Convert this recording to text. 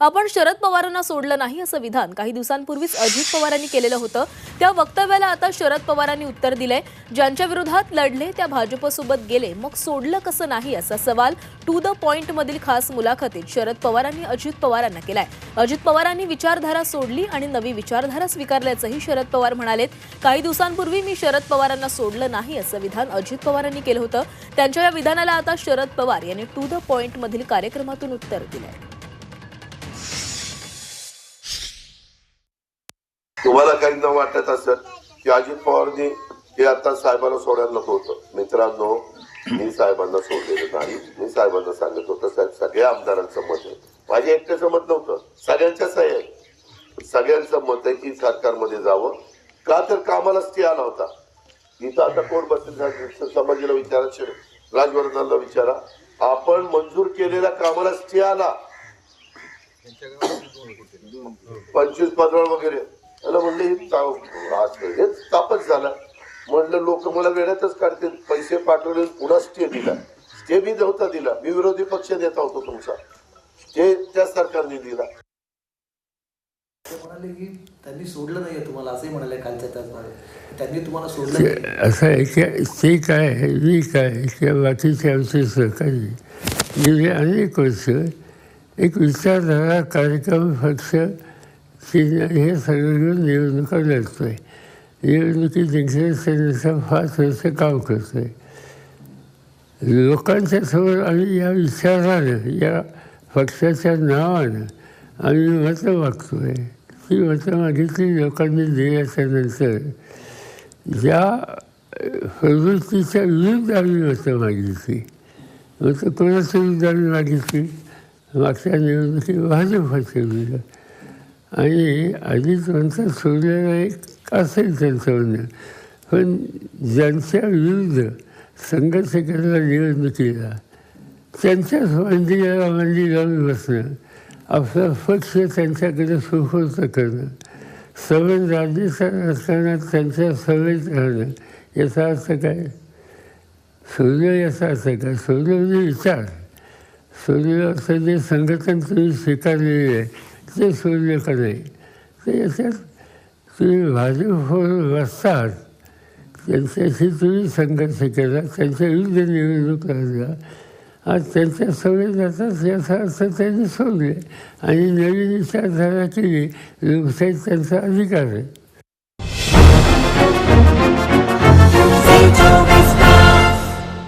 आपण शरद पवारांना सोडलं नाही असं विधान काही दिवसांपूर्वीच अजित पवारांनी केलेलं होतं. त्या वक्तव्याला आता शरद पवारांनी उत्तर दिलंय. ज्यांच्या विरोधात लढले त्या भाजपसोबत गेले. मग सोडलं कसं नाही असा सवाल टू द पॉइंट मधील खास मुलाखतीत शरद पवारांनी अजित पवारांना केलाय. अजित पवारांनी विचारधारा सोडली आणि नवी विचारधारा स्वीकारल्याचंही शरद पवार म्हणालेत. काही दिवसांपूर्वी मी शरद पवारांना सोडलं नाही असं विधान अजित पवारांनी केलं होतं. त्यांच्या या विधानाला आता शरद पवार यांनी टू द पॉइंट मधील कार्यक्रमातून उत्तर दिलंय. तुम्हाला काही वाटत असत की अजित पवारनी हे आता साहेबांना सोडायला नको होतं. मित्रांनो मी साहेबांना सोडलेलं नाही. मी साहेबांना सांगत होतं साहेब सगळ्या आमदारांचं मत आहे. माझ्या एकट्याचं मत नव्हतं. सगळ्यांच्याच आहे. सगळ्यांचं मत आहे की सरकारमध्ये जावं. का तर कामाला ते आला होता. इथं आता कोण बसेल? समाजाला विचारा शे- राजवर्धनला विचारा. आपण मंजूर केलेल्या कामाला स्टे आला. पंचवीस पंधरा वगैरे. त्याला म्हणलं हे ता- आज हे तापच झाला. म्हणलं लोक मला वेळातच काढतील. पैसे पाठवले पुन्हा स्टे दिला. स्टे बी नव्हता दिला. मी विरोधी पक्ष नेता होतो तुमचा. स्टे त्या सरकारने दिला. ते म्हणाले की त्यांनी सोडलं नाहीये तुम्हाला असंही म्हणाले कालच्या त्याच भागात त्यांनी तुम्हाला सोडलं नाही असं आहे की ते काय मी काय किंवा बाकीचे आमचे सहकारी गेले अनेक वर्ष एक विचारधारा कार्यक्रम पक्ष हे सगळं निवडणुका लढतो आहे निवडणुकी जिंकले सेनेचा फार वर्ष काम करतो आहे लोकांच्या समोर आम्ही या विचारानं या पक्षाच्या नावानं आम्ही मतं मागतो आहे ती मतं मागितली लोकांनी दिल्याच्या नंतर ज्या प्रवृत्तीच्या विरुद्ध आम्ही मतं मागितली. मतं कोणाच्या विरुद्ध आम्ही मागितली? मागच्या निवडणुकीत भाजपाच्या विरुद्ध. आणि अजित म्हणतात सोडलेलं एक असेल त्यांचं म्हणणं पण ज्यांच्या विरुद्ध संघर्ष करायला निवडणुकीला त्यांच्याच मंदिराला मंदिर म्हणजे लावून बसणं आपला पक्ष त्यांच्याकडे सुपूर्त करणं सवय राज्याच्या राजकारणात त्यांच्या सवयीत राहणं याचा अर्थ काय? सूर्य याचा अर्थ काय? सूर्य म्हणजे विचार. सूर्याचं जे म्हणजे संघटन तुम्ही स्वीकारलेले आहे. ते सूर्यकडे ते याच्यात तुम्ही भाजपवर बसतात त्यांच्याशी तुम्ही संघर्ष केला. त्यांच्या विरुद्ध निवडणूक करायला आज त्यांच्या सवय जातात याचा अर्थ त्यांनी सोडले आणि नवीन विचारधारा केली. लोकशाही त्यांचा अधिकार आहे.